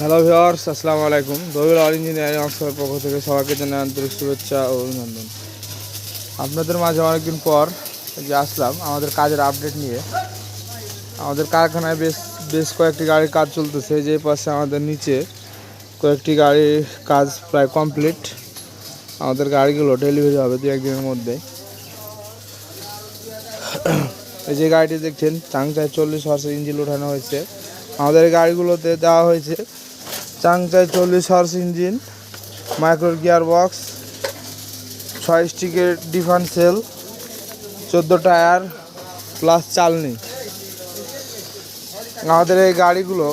Hello viewers আসসালামু আলাইকুম দবিল all engineering Oxford পক্ষ থেকে সবাইকে জানাই আন্তরিক শুভেচ্ছা ও অভিনন্দন। আপনাদের মাঝে অনেকদিন পর যে আসলাম, আমাদের কাজের আপডেট নিয়ে। আমাদের কারখানায় বেশ বেশ কয়েকটি গাড়ির কাজ চলতেছে, যে পাশে আমাদের নিচে কয়েকটি গাড়ির কাজ প্রায় কমপ্লিট আমাদের গাড়িগুলো ডেলিভারি হবে দু একদিনের মধ্যে। এই যে গাড়িটি দেখছেন, চাংচায় চল্লিশ হর্সের ইঞ্জিন ওঠানো হয়েছে। আমাদের গাড়িগুলোতে দেওয়া হয়েছে চাংচাই চল্লিশ horse engine, micro gear box, ছয় স্টিকের ডিফারেন্সেল চোদ্দ টায়ার, প্লাস চালনি। আমাদের এই গাড়িগুলো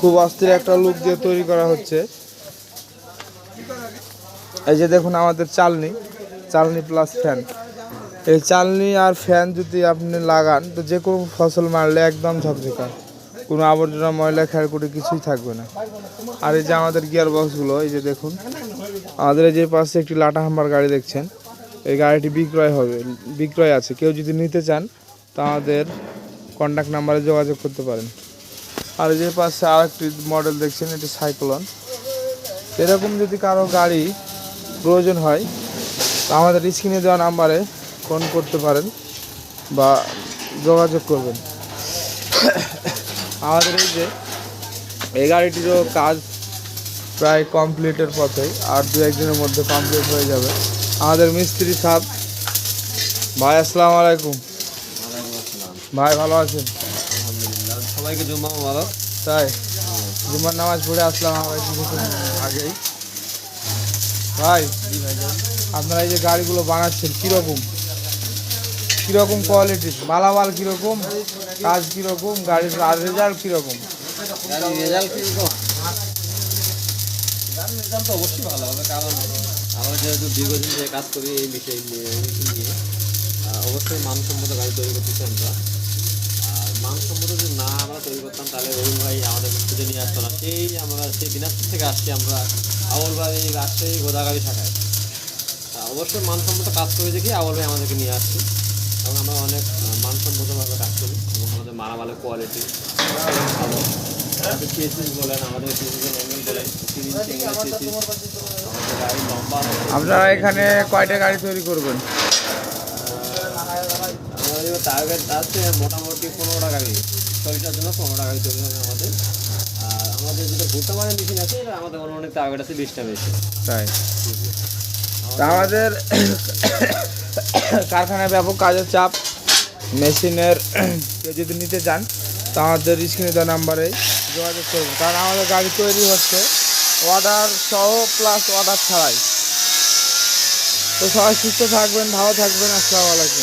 খুব অস্থির একটা লুক দিয়ে তৈরি করা হচ্ছে। এই যে দেখুন আমাদের চালনি চালনি প্লাস ফ্যান এই চালনি আর ফ্যান যদি আপনি লাগান, তো যে কোনো ফসল মারলে একদম ঝকঝকা। কোনো আবর্জনা, ময়লা, খেরকুটি কিছুই থাকবে না। আর এই যে আমাদের গিয়ার বক্সগুলো এই যে দেখুন, আমাদের এই যে পাশে একটি লাটা হাম্বার গাড়ি দেখছেন, এই গাড়িটি বিক্রয় হবে, বিক্রয় আছে। কেউ যদি নিতে চান, তা আমাদের কন্ট্যাক্ট নাম্বারে যোগাযোগ করতে পারেন। আর এই যে পাশে আরেকটি মডেল দেখছেন, এটি সাইক্লোন এরকম যদি কারও গাড়ি প্রয়োজন হয়, তা আমাদের স্ক্রিনে দেওয়া নাম্বারে ফোন করতে পারেন বা যোগাযোগ করবেন। আমাদের এই যে এই গাড়িটিরও কাজ প্রায় কমপ্লিটের পথে আর দু একদিনের মধ্যে কমপ্লিট হয়ে যাবে। আমাদের মিস্ত্রি সাহ ভাই আসসালামু আলাইকুম। ভাই ভালো আছেন? সবাইকে জুম্মা মুবারক। তাই? জুমার নামাজ পড়ে আসলাম আমরা কিছুক্ষণ আগেই। ভাই আপনারা এই যে গাড়িগুলো বানাচ্ছেন কীরকম? কীরকম কোয়ালিটি মালামাল কীরকম? কাজ কীরকম? গাড়ির আর রেজাল্ট কীরকম? অবশ্যই ভালো হবে, কারণ আমরা যেহেতু দীর্ঘদিন কাজ করি, এই নিয়ে অবশ্যই মানসম্মত গাড়ি তৈরি করতেছি আমরা। আর মানসম্মত যদি না আমরা তৈরি করতাম, তাহলে ভাই আমাদের খুঁজে নিয়ে আসতো না। সেই আমরা, সেই থেকে আসছি আমরা ভাই অবশ্যই কাজ করে দেখি আউল ভাই আমাদেরকে নিয়ে আসছি। এবং আমরা অনেক মানসম্মতভাবে কাজ করি এবং আমাদের মারামালের কোয়ালিটি ভালো। আমাদের বলেন আমাদের অ্যাঙ্গেল বলেন গাড়ি লম্বা আপনারা এখানে কয়টা গাড়ি তৈরি করবেন? আমাদের টার্গেট আছে মোটামুটি পনেরোটা গাড়ি। চল্লিশটার জন্য পনেরোটা গাড়ি তৈরি হবে আমাদের। আর আমাদের যেটা ভুট্টা মারের মেশিন আছে এটা আমাদের মোটামুটি টার্গেট আছে বিশটা মেশিন তাই। আমাদের কারখানায় ব্যাপক কাজের চাপ, মেশিনের কেউ যদি নিতে চান তো আমাদের স্ক্রিনে দেওয়া নাম্বারে যোগাযোগ করবেন। কারণ আমাদের গাড়ি তৈরি হচ্ছে অর্ডার সহ প্লাস অর্ডার ছাড়াই। তো সবাই সুস্থ থাকবেন, ভালো থাকবেন, আসসালামু আলাইকুম।